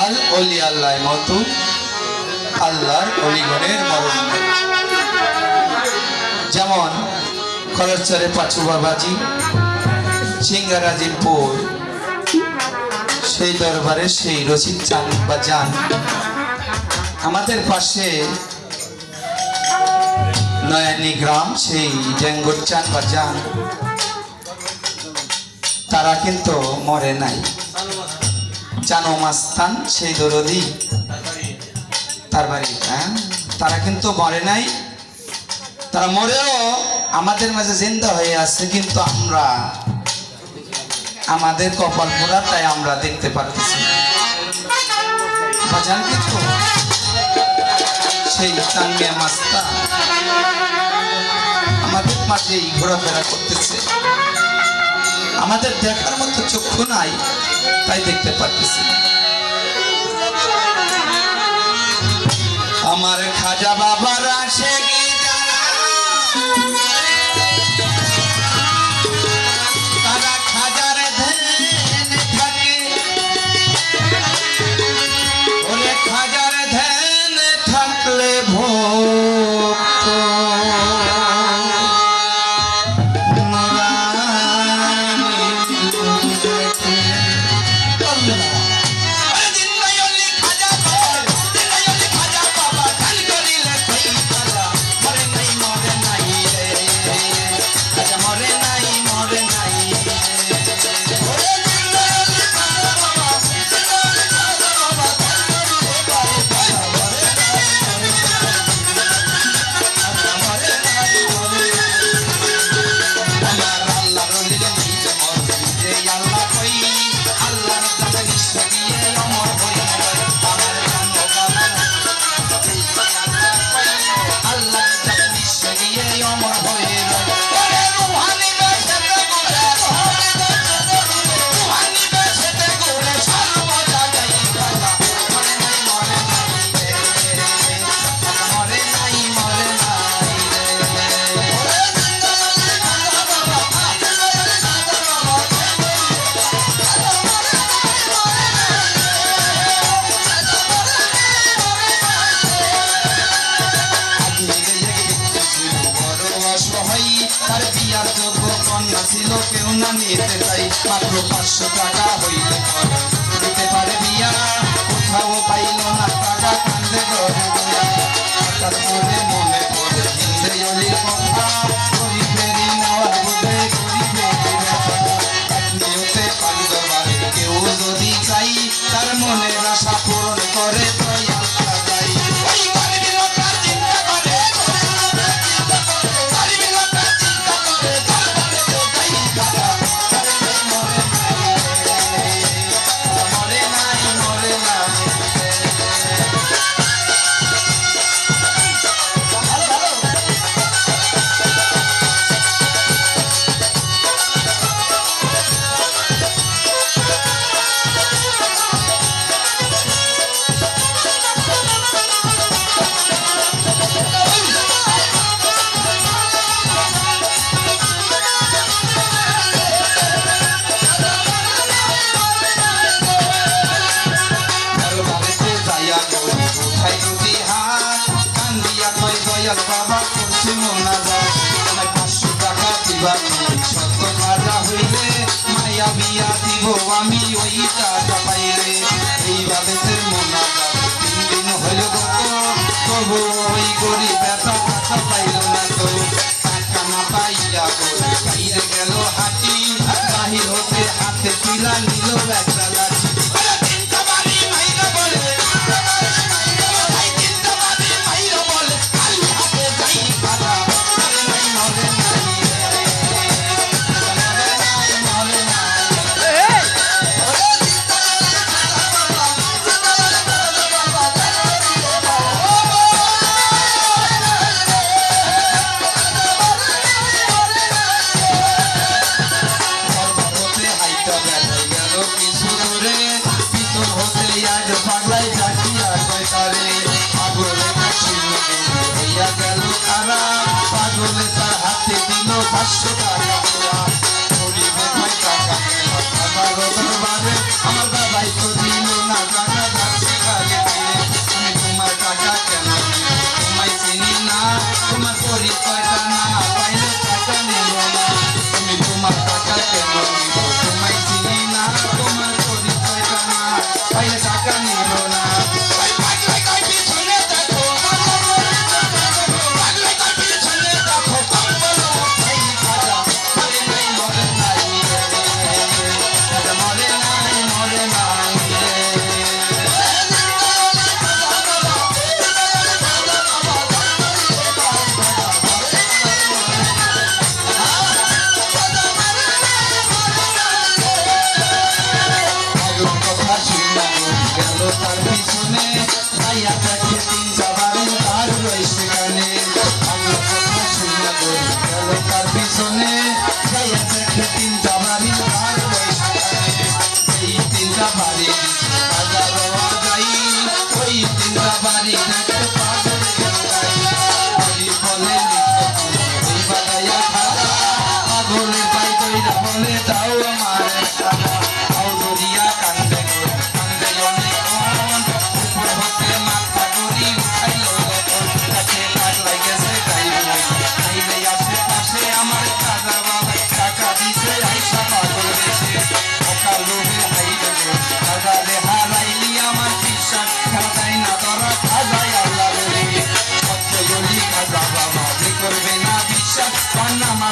কাল অলি আল্লাহ মতো আল্লাহর অলিগণের মরণ। যেমন কলরচরে পাঁচু বাবাজি সিঙ্গারাজিপুর সেই দরবারে সেই রচিত চান বা যান। আমাদের পাশে নয়ানি গ্রাম, সেই ডেঙ্গুর চান বা যান। তারা কিন্তু মরে নাই। জানো মাস্তান, সেই দরদি। তার বাড়ি হ্যাঁ? তারা কিন্তু মরে নাই। তারা মরেও আমাদের মাঝে জিন্দা হয়ে আছে, কিন্তু আমরা, আমাদের কপাল পোড়া তাই আমরা দেখতে পারতেছি কিন্তু সেই চাঙ্গিয়া মাস্তা আমাদের মাঝেই ঘোরাফেরা করতেছে। আমাদের দেখার মতো চক্ষু নাই তাই দেখতে পারতেছি ছিল কেউ না নিতে চাই মাত্র পাঁচশো টাকা হইতে পারে। বিয়া কোথাও পাইল না। দিব আমি ওই টাকা পাইলে এইভাবে মোনাজাত তিন দিন হইল গত তবু ওই গরিব ব্যথা টাকা পাইল না তো। টাকা না পাইয়া বাইরে গেল হাতি বাহির হতে হাতে পিলা নিল একটা লাঠি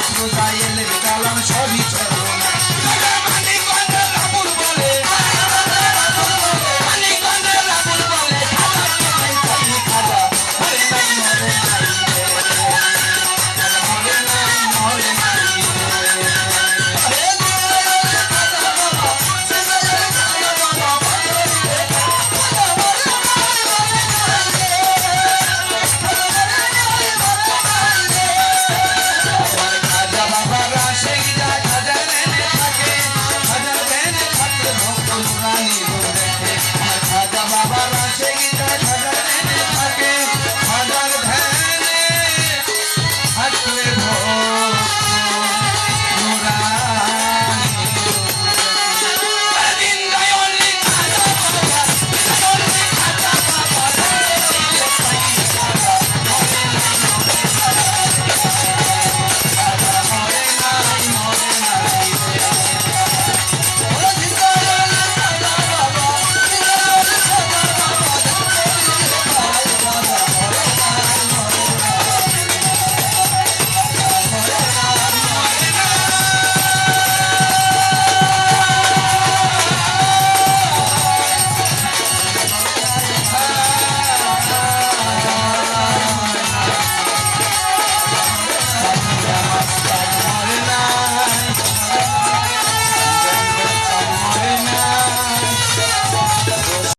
সত্য